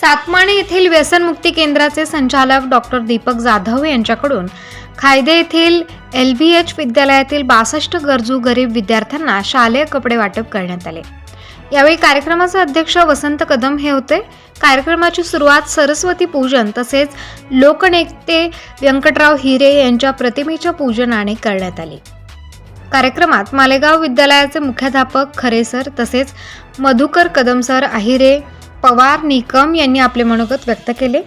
सातमाणे येथील व्यसनमुक्ती केंद्राचे संचालक डॉक्टर दीपक जाधव यांच्याकडून खायदे येथील एल बी एच विद्यालयातील बासष्ट गरजू गरीब विद्यार्थ्यांना शालेय कपडे वाटप करण्यात आले. यावेळी कार्यक्रमाचे अध्यक्ष वसंत कदम हे होते. कार्यक्रमाची सुरुवात सरस्वती पूजन तसेच लोकनेते व्यंकटराव हिरे यांच्या प्रतिमेच्या पूजनाने करण्यात आली. कार्यक्रमात मालेगाव विद्यालयाचे मुख्याध्यापक खरे सर तसेच मधुकर कदम सर आहिरे पवार निकम यांनी आपले मनोगत व्यक्त केले.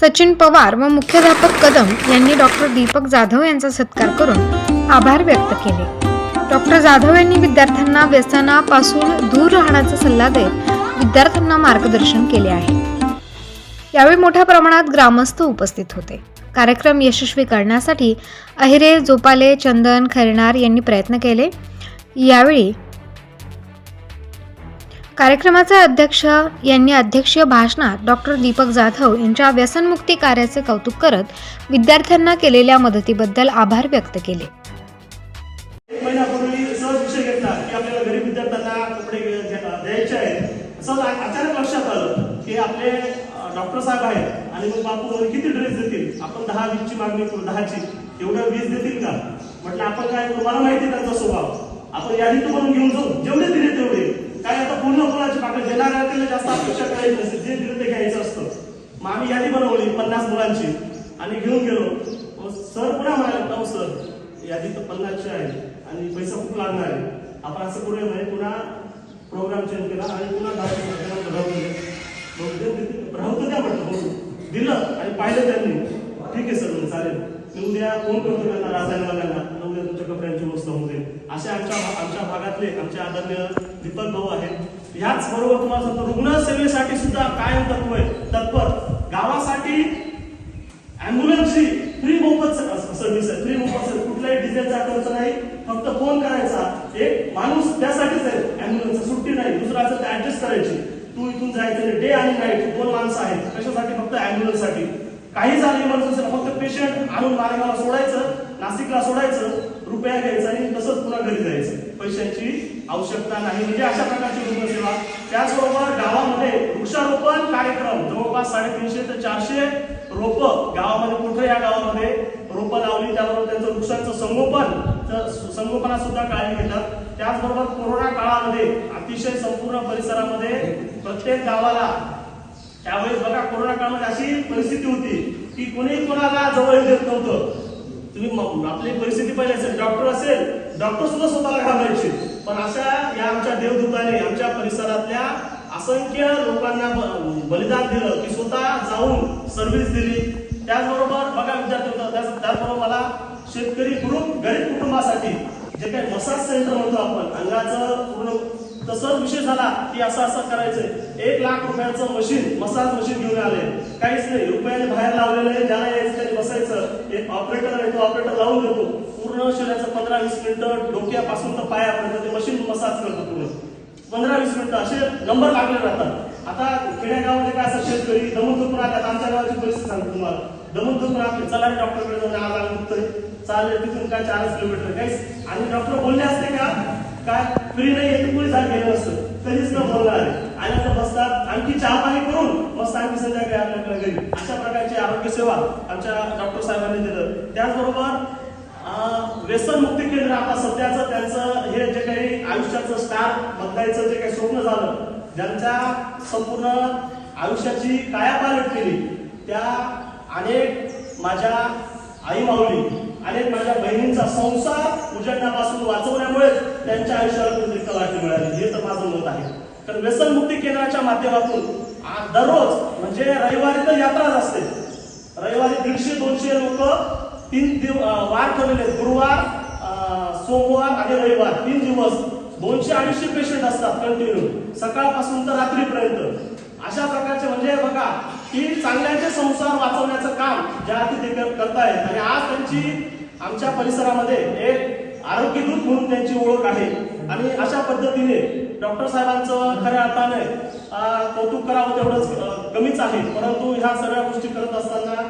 सचिन पवार व मुख्याध्यापक कदम यांनी डॉक्टर दीपक जाधव यांचा सत्कार करून आभार व्यक्त केले. डॉक्टर जाधव यांनी विद्यार्थ्यांना व्यसनापासून दूर राहण्याचा सल्ला देत विद्यार्थ्यांना मार्गदर्शन केले आहे. यावेळी मोठ्या प्रमाणात ग्रामस्थ उपस्थित होते. कार्यक्रम यशस्वी करण्यासाठी अहिरे जोपाले चंदन खैरनार यांनी प्रयत्न केले. यावेळी कार्यक्रमाचे अध्यक्ष यांनी अध्यक्षीय भाषणात डॉक्टर दीपक जाधव यांच्या व्यसनमुक्ती कार्याचे कौतुक करत विद्यार्थ्यांना केलेल्या मदतीबद्दल आभार व्यक्त केले. आपले डॉक्टर साहेब आहेत आणि मग बापू म्हणे किती ड्रेस देतील? आपण दहा वीसची मागणी करू दहाची. एवढ्या वीस देतील का? म्हटलं आपण काय तुम्हाला माहिती त्यांचा स्वभाव. आपण यादी तुम्हाला घेऊन जाऊ. जेवढे दिले काय आता पूर्ण फुलाची पाकळी देणाऱ्या जास्त अपेक्षा करायची नसते. जे दिलं ते घ्यायचं असतं. मग आम्ही यादी बनवली पन्नास मुलांची. आणि घेऊन गेलो. सर पुन्हा म्हणाले "हो सर यादी तर पन्नासची आहे आणि पैसा खूप लागणार आहे. आपण असं करूया नाही पुन्हा प्रोग्राम चेंज केला आणि पुन्हा राहतो म्हणजे. दिवसात राहू तर द्या म्हटलं बोलू. दिलं आणि पाहिलं त्यांनी. ठीक आहे सर चालेल. मी उद्या फोन करतो त्यांना राजायनवाल्यांना उद्या तुमच्या कपड्यांची व्यवस्था होते असे आमच्या आमच्या भागातले आमचे आदरणीय दीपक भाऊ आहेत. ह्याच बरोबर तुम्हाला सांगतो रुग्णसेवेसाठी सुद्धा कायम तत्व आहे. तत्पर. गावासाठी अँब्युलन्सची फ्री मोफत सर्व्हिस आहे. फ्री मोफत सर्व्हिस कुठलाही डिझेलचा खर्च नाही. फक्त फोन करायचा. एक माणूस त्यासाठीच आहे. अँब्युलन्स सुट्टी नाही. दुसरा असं ते ऍडजस्ट करायची. तू इथून जायचं डे आणि नाईट दोन माणसं आहेत. कशासाठी? फक्त अँब्युलन्ससाठी काही झालं इमर्जन्सी फक्त पेशंट आणून मालेगावला सोडायचं. नाशिकला सोडायचं रुपया घ्यायचा आणि तसंच पुन्हा घरी जायचं. पैशांची आवश्यकता नाही. म्हणजे अशा प्रकारची रुग्णसेवा. त्याचबरोबर गावामध्ये वृक्षारोपण कार्यक्रम. जवळपास साडेतीनशे ते चारशे रोप गावामध्ये कुठे या गावामध्ये रोपं लावली. त्याबरोबर त्यांचं वृक्षांचं संगोपन तर सुद्धा काळजी घेतात. त्याचबरोबर कोरोना काळामध्ये अतिशय संपूर्ण परिसरामध्ये प्रत्येक गावाला त्यावेळेस बघा कोरोना काळामध्ये अशी परिस्थिती होती की कोणी कोणाला जवळ येत देत नव्हतं. तुम्ही आपली परिस्थिती पाहिली असेल डॉक्टर असेल डॉक्टर सुद्धा स्वतःला घाबरायचे. पण अशा या आमच्या देवदूताने आमच्या परिसरातल्या असंख्य लोकांना ब- बलिदान दिलं की स्वतः जाऊन सर्व्हिस दिली. त्याचबरोबर बघा विद्यार्थी होता त्याचबरोबर मला शेतकरी ग्रुप गरीब कुटुंबासाठी जे काही मसाज सेंटर म्हणतो आपण अंगाचं पूर्ण तसंच विषय झाला की असं असं करायचंय. एक लाख रुपयाचं मशीन मसाज मशीन घेऊन आले. काहीच नाही रुपयाने बाहेर लावलेलं आहे ज्याला यायचं त्याने बसायचं. एक ऑपरेटर आहे तो ऑपरेटर लावून देतो. पूर्ण शरीराचं पंधरा वीस मिनिटं डोक्यापासून तर पायापर्यंत ते मशीन मसाज करतो पूर्ण. पंधरा वीस मिनिटं असे नंबर लागले राहतात. आता खेड्यागावामध्ये काय असं शेतकरी दमून राहतात आमच्या गावाची परिस्थिती सांगतो तुम्हाला. दमून दुखून राहते चला डॉक्टरकडे जाऊन आज आम्ही दुखतोय चालेल तिथून काय चारच किलोमीटर काहीच. आणि डॉक्टर बोलले असते का? काय फ्री नाही येते कोणी जाग गेलं नसतं कधीच न बोलणार आहे. आणि बसतात आणखी चहा पाणी करून मस्त आणखी संध्याकाळी आपल्याकडे घरी. अशा प्रकारची आरोग्य सेवा आमच्या डॉक्टर साहेबांनी दिलं. त्याचबरोबर व्यसन मुक्ती केंद्र आता सध्याचं त्यांचं हे जे काही आयुष्याचं स्टार बदलायचं जे काही स्वप्न झालं ज्यांच्या संपूर्ण आयुष्याची कायापालट केली त्या अनेक माझ्या आई माऊली अनेक माझ्या बहिणींचा संसार उजडण्यापासून वाचवण्यामुळेच त्यांच्या आयुष्याला कुठेतरी कलाटी मिळाली. हे तर माझं मत आहे. तर व्यसन मुक्ती केंद्राच्या माध्यमातून दररोज म्हणजे रविवारी तर यात्राच असते. रविवारी दीडशे दोनशे लोक तीन दिव वार ठरलेले आहेत. गुरुवार सोमवार आणि रविवार तीन दिवस. दोनशे अडीचशे पेशंट असतात कंटिन्यू सकाळपासून तर रात्रीपर्यंत. अशा प्रकारचे म्हणजे बघा की चांगल्याचे संसार वाचवण्याचं काम ज्या अर्थी ते करतायत. आणि आज त्यांची आमच्या परिसरामध्ये एक आरोग्यदूत म्हणून त्यांची ओळख आहे. आणि अशा पद्धतीने डॉक्टर साहेबांचं खऱ्या अर्थाने कौतुक करावं तेवढंच कमीच आहे. परंतु ह्या सगळ्या गोष्टी करत असताना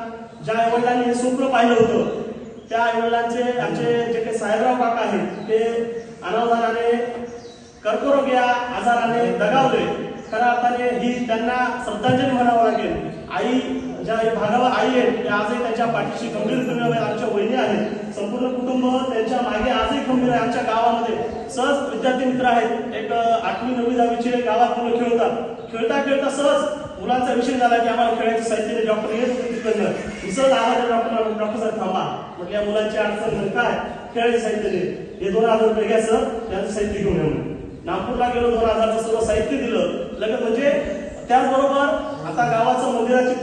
ज्या आईवडिलांनी हे स्वप्न पाहिलं होतं त्या आईवडिलांचे आमचे जे काही साहेबराव काका आहेत ते अनावधानाने कर्करोग या आजाराने दगावले. खऱ्या अर्थाने ही त्यांना श्रद्धांजली म्हणावं लागेल. आई ज्या भागावर आई आहेत ते आजही त्यांच्या पाठीशी गंभीर उभे आमच्या वहिनी आहेत. संपूर्ण कुटुंब त्यांच्या मागे आजही खंबीर आहे आमच्या गावामध्ये. सहज विद्यार्थी मित्र आहेत. एक आठवी नववी दहावीचे गावात मुलं खेळतात. खेळता खेळता सहज मुलांचा विषय झाला की आम्हाला खेळायचं साहित्य डॉक्टर येत होते सहज आवाज डॉक्टर डॉक्टर साहेब थांबा. म्हटलं या मुलांची अडचण काय खेळायचं साहित्य दे हे दोन हजार रुपये घ्या सर. त्यांचं साहित्य घेऊन येऊन नागपूरला गेलो दोन हजारचं सर्व साहित्य दिलं. लगेच म्हणजे त्याचबरोबर आता गावाचं मंदिराची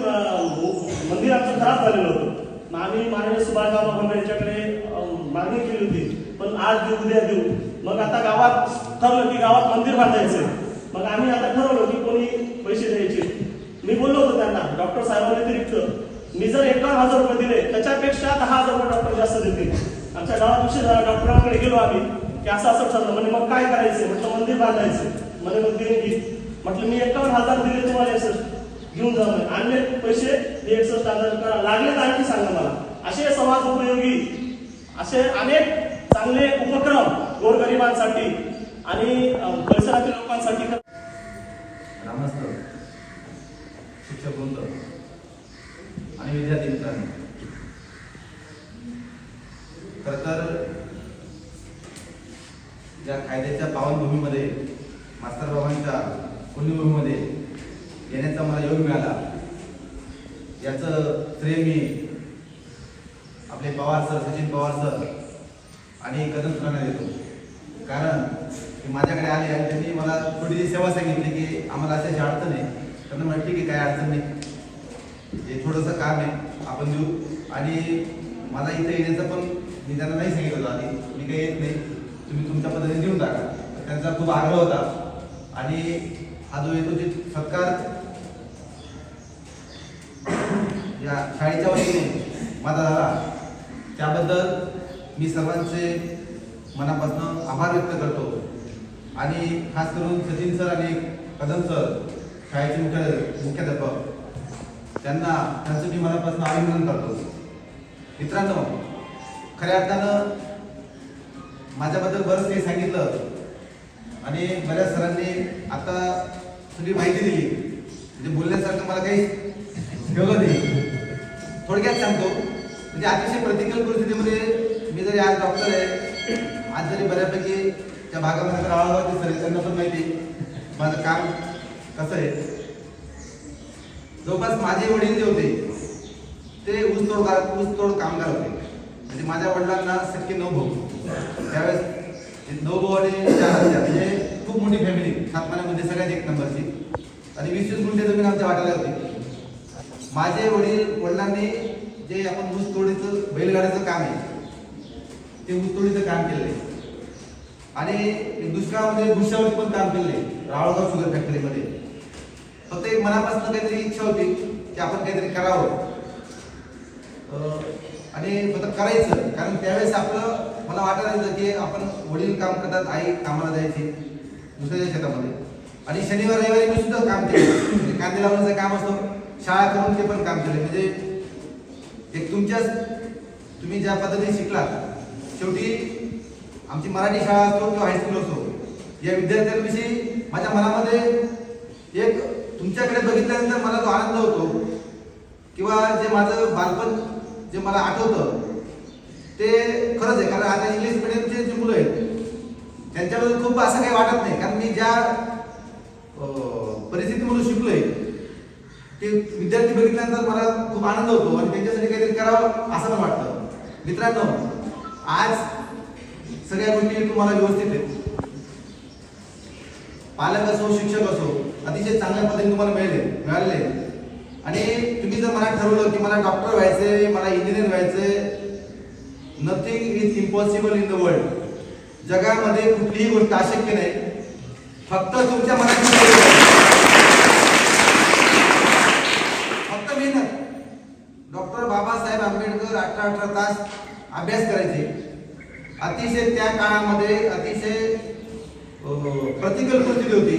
मंदिर आमचं खराब झालेलं होतं. मग आम्ही माननीय सुभाषराव भाऊ यांच्याकडे मागणी केली होती. पण आज देऊ उद्या देऊ. मग आता गावात ठरलं की गावात मंदिर बांधायचं मग आम्ही आता ठरवलं की कोणी पैसे द्यायचे. मी बोललो होतो त्यांना डॉक्टर साहेबांव्यतिरिक्त मी जर एकावन्न हजार रुपये दिले त्याच्यापेक्षा दहा हजार रुपये डॉक्टर जास्त देतील. आमच्या गावात विषय झाला डॉक्टरांकडे गेलो आम्ही की असं असं ठरलं. म्हणजे मग काय करायचं म्हटलं मंदिर बांधायचं म्हणजे मग देणगी म्हटलं मी एकावन्न हजार दिले तुम्हाला एकसष्ट घेऊन जा म्हणे. आणले पैसे मी एकसष्ट हजार करा लागले तर आणखी सांगा मला असे समाज उपयोगी असे अनेक चांगले उपक्रम गोरगरिबांसाठी आणि परिसरातील लोकांसाठी ग्रामस्थ शिक्षक वृंद आणि विद्यार्थी मित्रांनो खर तर या कायद्याच्या पावनभूमीमध्ये मास्तर बाबांच्या पुण्यभूमीमध्ये येण्याचा मला योग मिळाला. याचं श्रेय मी आपले पवार सर सचिन पवार सर आणि कदम सरांना देतो कारण की माझ्याकडे आले आणि त्यांनी मला थोडीशी सेवा सांगितली की आम्हाला अशी अशी अडचण आहे. त्यांना म्हटलं ठीक आहे काय अडचण नाही. हे थोडंसं काम आहे आपण देऊ. आणि मला इथं येण्याचं पण मी त्यांना नाही सांगितलं होतं आधी. मी काही येत नाही. तुम्ही तुमच्या पद्धतीने देऊन टाका. तर त्यांचा खूप आग्रह होता. आणि हा जो येतो ते सत्कार या शाळेच्या वतीने माझा झाला. त्याबद्दल मी सर्वांचे मनापासून आभार व्यक्त करतो. आणि खास करून सचिन सर आणि कदम सर शाळेचे मुख्य मुख्याध्यापक त्यांना त्यांचं मी मनापासून अभिनंदन करतो. मित्रांनो खऱ्या अर्थानं माझ्याबद्दल बरंच काही सांगितलं. आणि बऱ्याच सरांनी आता सगळी माहिती दिली. म्हणजे बोलण्यासारखं मला काही ठेवलं नाही. थोडक्यात सांगतो. म्हणजे अतिशय प्रतिकूल परिस्थितीमध्ये मी जरी आज डॉक्टर आहे आज जरी बऱ्यापैकी त्या भागामध्ये राहावं सर त्यांना पण माहिती आहे माझं काम कसं आहे. जवळपास माझे वडील जे होते ते ऊसतोड ऊसतोड कामगार होते. म्हणजे माझ्या वडिलांना सख्खे नऊ भाऊ त्यावेळेस नऊ भाऊ आणि चार म्हणजे खूप मोठी फॅमिली सातमान्यामध्ये सगळ्यात एक नंबरची. आणि वीस वीस गुंठे जमीन आमच्या वाटायला होती. माझे वडील वडिलांनी जे आपण ऊस तोडीचं बैलगाड्याचं काम आहे ते ऊस तोडीचं काम केलेलं आहे. आणि दुष्काळामध्ये म्हणजे भुशावरती पण काम केलेलं आहे रावळगाव शुगर फॅक्टरीमध्ये फक्त एक मनापासून काहीतरी इच्छा होती की आपण काहीतरी करावं. आणि फक्त करायचं कारण त्यावेळेस आपलं मला वाटायचं की आपण वडील काम करतात आई कामाला जायची. दुसऱ्याच्या शेतामध्ये. आणि शनिवार रविवारी मी सुद्धा काम केलं. म्हणजे कांदे लावण्याचं काम असतो. शाळा करून ते पण काम केलं. म्हणजे एक तुमच्याच तुम्ही ज्या पद्धतीने शिकलात शेवटी आमची मराठी शाळा असतो किंवा हायस्कूल असतो या विद्यार्थ्यांविषयी माझ्या मनामध्ये एक तुमच्याकडे बघितल्यानंतर मला जो आनंद होतो किंवा जे माझं बालपण जे मला आठवतं ते खरंच आहे. कारण आता इंग्लिश मिडियमचे जे मुलं आहेत त्यांच्याबद्दल खूप असं काही वाटत नाही. कारण मी ज्या परिस्थितीमधून शिकलोय ते विद्यार्थी बघितल्यानंतर मला खूप आनंद होतो आणि त्यांच्यासाठी काहीतरी करावं असं पण वाटतं. मित्रांनो आज सगळ्या गोष्टी तुम्हाला व्यवस्थित आहेत. पालक असो शिक्षक असो अतिशय चांगल्या पद्धतीने तुम्हाला मिळाले मिळाले आणि तुम्ही जर मला ठरवलं की मला डॉक्टर व्हायचंय मला इंजिनियर व्हायचंय nothing is impossible in the world जगामध्ये कुठलीही गोष्ट अशक्य नाही. फक्त तुमच्या मनात फक्त मेहनत. डॉक्टर बाबासाहेब आंबेडकर अठरा अठरा तास अभ्यास करायचे. अतिशय त्या काळामध्ये अतिशय अं, प्रतिकूल परिस्थिती होती.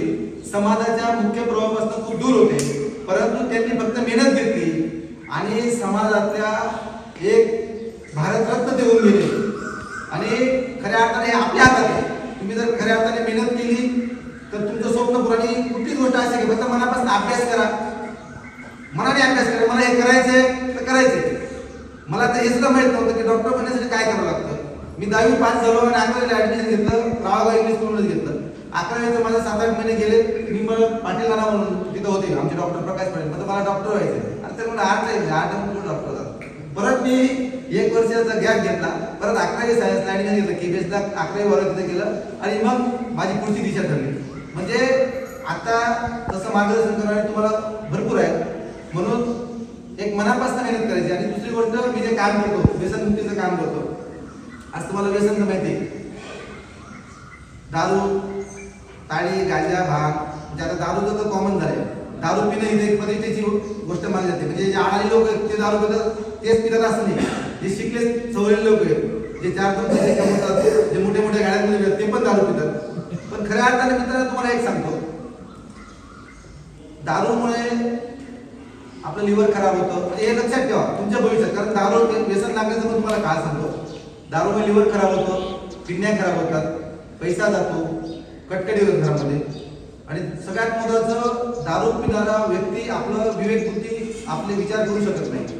समाजाच्या मुख्य प्रवाहापासून खूप दूर होते. परंतु त्यांनी फक्त मेहनत घेतली आणि समाजातल्या एक भारतरत्न देऊन गेले आणि खऱ्या अर्थाने आपल्या हातात आहे. तुम्ही जर खऱ्या अर्थाने मेहनत केली तर तुमचं स्वप्न पुराणी कुठलीच गोष्ट अशी की फक्त मनापासून अभ्यास करा. मनाने अभ्यास करा. मला हे करायचंय तर करायचंय. मला तर हेच माहीत नव्हतं की डॉक्टर बनण्यासाठी काय करावं लागतं. मी दहावी पास झालो आणि अकरावीला ऍडमिशन घेतलं. रावागाव इंग्लिश स्कूलमध्ये घेतलं. अकरावीचं माझं सात आठ महिने गेले. मी मग पाटील नाना म्हणून तिथं होते. आमचे डॉक्टर प्रकाश पाटील. मग मला डॉक्टर व्हायचे आणि ते म्हणलं आर्ट आहे आर्ट म्हणून डॉक्टर होतात परत मी एक वर्षाचा गॅप घेतला. परत अकरावी सायन्सला ऍडमिशन घेतलं. केबीएसला अकरावी वर्ग तिथे केलं आणि मग माझी पुढची दिशा ठरली. म्हणजे आता तसं मार्गदर्शन करणारे तुम्हाला भरपूर आहे म्हणून एक मनापासून मेहनत करायची. आणि दुसरी गोष्ट मी जे काम करतो व्यसनमुक्तीचं काम करतो. आज तुम्हाला व्यसन तर माहिती आहे. दारू ताळी गांजा भाग. म्हणजे आता दारूचं तर कॉमन झालंय. दारू पिणं ही एक पद्धतीची गोष्ट मानली जाते. म्हणजे जे आणारी लोक आहेत ते दारू पितात तेच पितात असं नाही. जे शिकले लोक आहेत. जे चार दोन पैसे कमवतात जे मोठ्या मोठ्या गाड्यांमध्ये ते पण दारू पितात. पण खऱ्या अर्थाने मित्रांनो तुम्हाला एक सांगतो. दारूमुळे आपलं लिव्हर खराब होतं. हे लक्षात ठेवा तुमच्या भविष्यात. कारण दारू व्यसन लागण्याचं पण तुम्हाला काय सांगतो. दारूमुळे लिव्हर खराब होतं किडन्या खराब होतात पैसा जातो कटकडी होतात घरामध्ये. आणि सगळ्यात महत्वाचं दारू पिणारा व्यक्ती आपलं विवेक बुद्धी आपले विचार करू शकत नाही.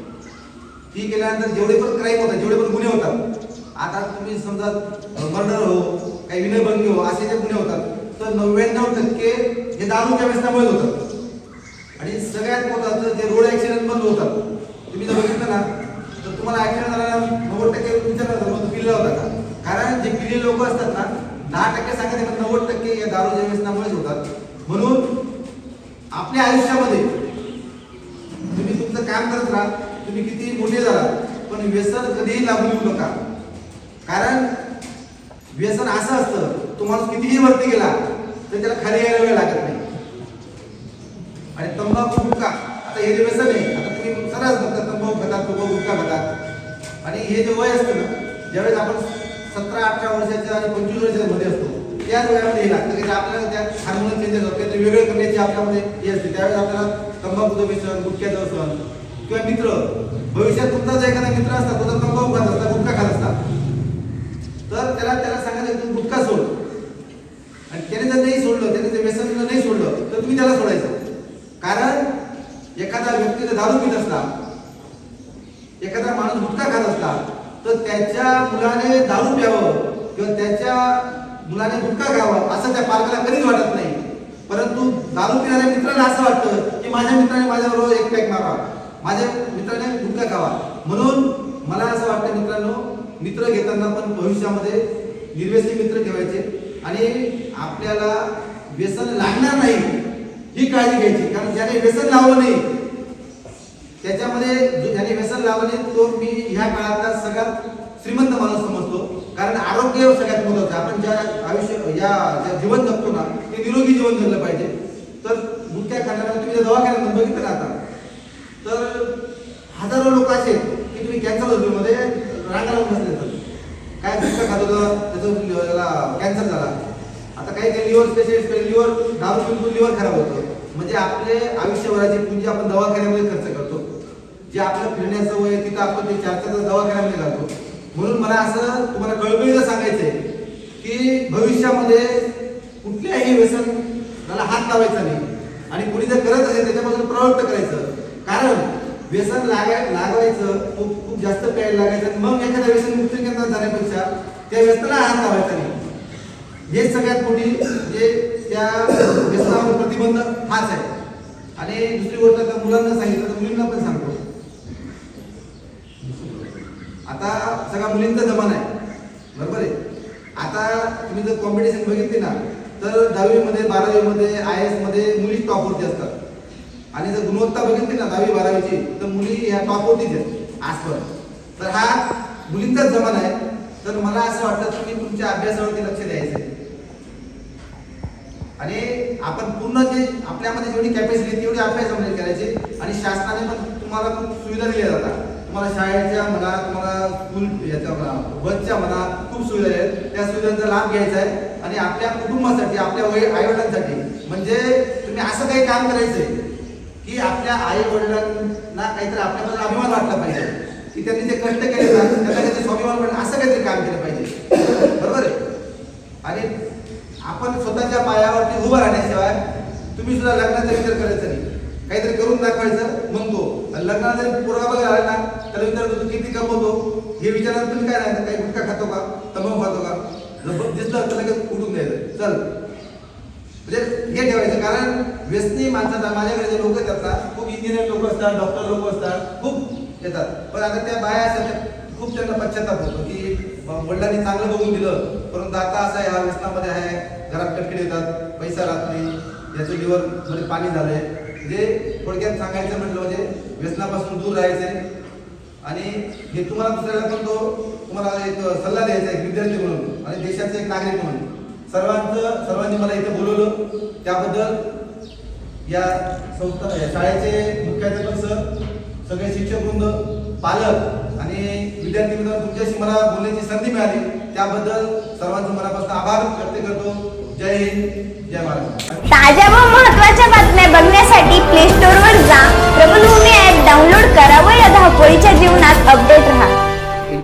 ती केल्यानंतर जेवढे पण क्राईम होतात जेवढे पण गुन्हे होतात आता तुम्ही समजा मर्डर हो काही विनयभंगी हो असे जे गुन्हे होतात तर नव्याण्णव टक्के हे दारूच्या व्यसनामुळे होतात. आणि सगळ्यात महत्वाचं जे रोड ऍक्सिडेंट बंद होतात तुम्ही जर बघितलं ना तर तुम्हाला ऍक्सिडेंट झाला नव्वद टक्के विचारलं मग पिल्ला होता का? कारण जे पिले लोक असतात ना दहा टक्के सांगायचे पण नव्वद टक्के या दारूच्या व्यसनामुळेच होतात. म्हणून आपल्या आयुष्यामध्ये तुम्ही तुमचं काम करत राहा तुम्ही किती मोठे झाला पण व्यसन कधीही लागू येऊ नका. कारण व्यसन असं असतं तो माणूस कितीही वरती गेला तर त्याला खाली यायला वेळ लागत नाही. आणि तंबाखू गुटखा आता हे जे व्यसन आहे आता तुम्ही सर्रास बघता तंबाखू खातात तंबाखू गुटखा खातात. आणि हे जे वय असतं ना ज्यावेळेस आपण सतरा अठरा वर्षाच्या आणि पंचवीस वर्षाच्या मध्ये असतो त्याच वयामध्ये हे लागतं की आपल्याला त्या हार्मोन चेंजेस होतात काहीतरी वेगळे करण्याची आपल्यामध्ये हे असते. त्यावेळेस आपल्याला तंबाखूचं व्यसन गुटख्याचं व्यसन किंवा मित्र. भविष्यात तुमचा एखादा मित्र असता तो जर तंबाखू खात असता गुटखा खात असता तर त्याला त्याला सांगायचं तू गुटखा सोड. आणि त्याने जर नाही सोडलं त्याने जर व्यसन नाही सोडलं तर तुम्ही त्याला सोडायचं. कारण एखादा व्यक्ती जर दारू पित असता एखादा माणूस गुटखा खात असता तर त्याच्या मुलाने दारू प्यावं किंवा त्याच्या मुलाने गुटखा खावं असं त्या पालकाला कधीच वाटत नाही. परंतु दारू पिणाऱ्या मित्राला असं वाटतं की माझ्या मित्राने माझ्याबरोबर एक पॅक मारा माझ्या मित्राने गुटखा खावा म्हणून मला असं वाटतं मित्रांनो मित्र घेताना पण भविष्यामध्ये निर्व्यसनी मित्र ठेवायचे आणि आपल्याला व्यसन लागणार नाही ही काळजी घ्यायची. कारण ज्याने व्यसन लावलं नाही त्याच्यामध्ये जो- ज्याने व्यसन लावलं नाही तो मी ह्या काळातला सगळ्यात श्रीमंत माणूस समजतो. कारण आरोग्य सगळ्यात महत्वाचं आपण ज्या आयुष्य या ज्या जीवन जगतो ना ते निरोगी जीवन जगलं पाहिजे. तर गुटख्या खाण्यामध्ये तुम्ही दवाखान्यात बघितलं आता तर हजारो लोक असे की तुम्ही कॅन्सर हॉस्पिटलमध्ये रांगा लावून बसले तर. काय दुसरं खात होतं? त्याचं त्याला कॅन्सर झाला. आता काही काही लिव्हर स्पेशलिस्ट लिव्हर दारू पिऊन लिव्हर खराब होतं. म्हणजे आपले आयुष्यभराची पुंजी आपण दवाखान्यामध्ये खर्च करतो. जे आपलं फिरण्याचं वय आहे, तिथं आपण ते चार चार दवाखान्यामध्ये घालतो. म्हणून मला असं तुम्हाला कळकळीचं सांगायचंय की भविष्यामध्ये कुठल्याही त्याला हात लावायचा नाही. आणि कुणी जर करत असेल त्याच्यापासून प्रवृत्त करायचं. कारण व्यसन लागाय लागवायचं खूप खूप जास्त प्यायला लागायचं मग एखाद्या व्यसन मुक्त केंद्रात जाण्यापेक्षा त्या व्यसनाला हात लावायचा नाही. हे सगळ्यात मोठी जे त्या व्यसनावर प्रतिबंध हाच आहे. आणि दुसरी गोष्ट आता मुलांना सांगितलं तर मुलींना पण सांगतो. आता सगळा मुलींचा जमाना आहे. बरोबर आहे? आता तुम्ही जर कॉम्पिटिशन बघितली ना तर दहावीमध्ये बारावीमध्ये आय एसमध्ये टॉप होती असतात. आणि जर गुणवत्ता बघितली ना दहावी बारावीची तर मुली ह्या टॉपवरतीच आहेत आजवर. तर हा मुलींचाच जमाना आहे. तर मला असं वाटतं तुम्ही तुमच्या अभ्यासावरती लक्ष द्यायचं आहे. आणि आपण पूर्ण जे आपल्यामध्ये जेवढी कॅपॅसिटी तेवढी अभ्यासामध्ये करायची आणि शासनाने पण तुम्हाला खूप सुविधा दिल्या जातात. तुम्हाला शाळेच्या म्हणा तुम्हाला स्कूल याच्या म्हणा बसच्या म्हणा खूप सुविधा आहेत. त्या सुविधांचा लाभ घ्यायचा आहे. आणि आपल्या कुटुंबासाठी आपल्या वय आईवडिलांसाठी. म्हणजे तुम्ही असं काही काम करायचंय की आपल्या आई वडिलांना काहीतरी आपल्याबद्दल अभिमान वाटला पाहिजे. की त्यांनी जे कष्ट केले ना त्यांना काहीतरी स्वाभिमान वाटलं असं काहीतरी काम केलं पाहिजे. बरोबर आहे? आणि आपण स्वतःच्या पायावरती उभं राहण्याशिवाय तुम्ही सुद्धा लग्नाचा विचार करायचा नाही. काहीतरी करून दाखवायचं म्हणतो. लग्नाला जरी पोरगा बघायला आला ना तर विचारतो तू किती कमवतो हे विचारलं तुम्ही काय नाही काही गुटखा खातो का? तंबाखू खातो का? जर दिसलं तर लगेच उठून द्यायचं. चल. म्हणजे हे ठेवायचं कारण व्यसनी माणसाचा माझ्याकडे जे लोक येतात खूप इंजिनियर लोक असतात डॉक्टर लोक असतात खूप येतात. पण आता त्या बाया असतात त्या खूप त्यांना पश्चाताप होतो की वडिलांनी चांगलं बघून दिलं परंतु आता असं आहे हा व्यसनामध्ये आहे घरात कटकड येतात पैसा राहत नाही याचं लिव्हरमध्ये पाणी झालंय. जे थोडक्यात सांगायचं म्हटलं म्हणजे व्यसनापासून दूर राहायचे आणि हे तुम्हाला दुसऱ्याला पण तो तुम्हाला एक सल्ला द्यायचा एक विद्यार्थी म्हणून आणि देशाचा एक नागरिक म्हणून. सर्वांचं सर्वांनी मला इथे बोलवलं. त्याबद्दल या संस्था शाळेचे मुख्याध्यापक सर सगळे शिक्षक वृंद पालक आणि विद्यार्थी मित्र तुमच्याशी मला बोलण्याची संधी मिळाली. त्याबद्दल सर्वांचं मनापासून आभार व्यक्त करतो. जय हिंद जय महाराष्ट्र ताज्या व महत्त्वाच्या बातम्या बघण्यासाठी प्ले स्टोअरवर जा. प्रबलभूमी ॲप डाउनलोड करा व या धावपळीच्या जीवनात अपडेट राहा.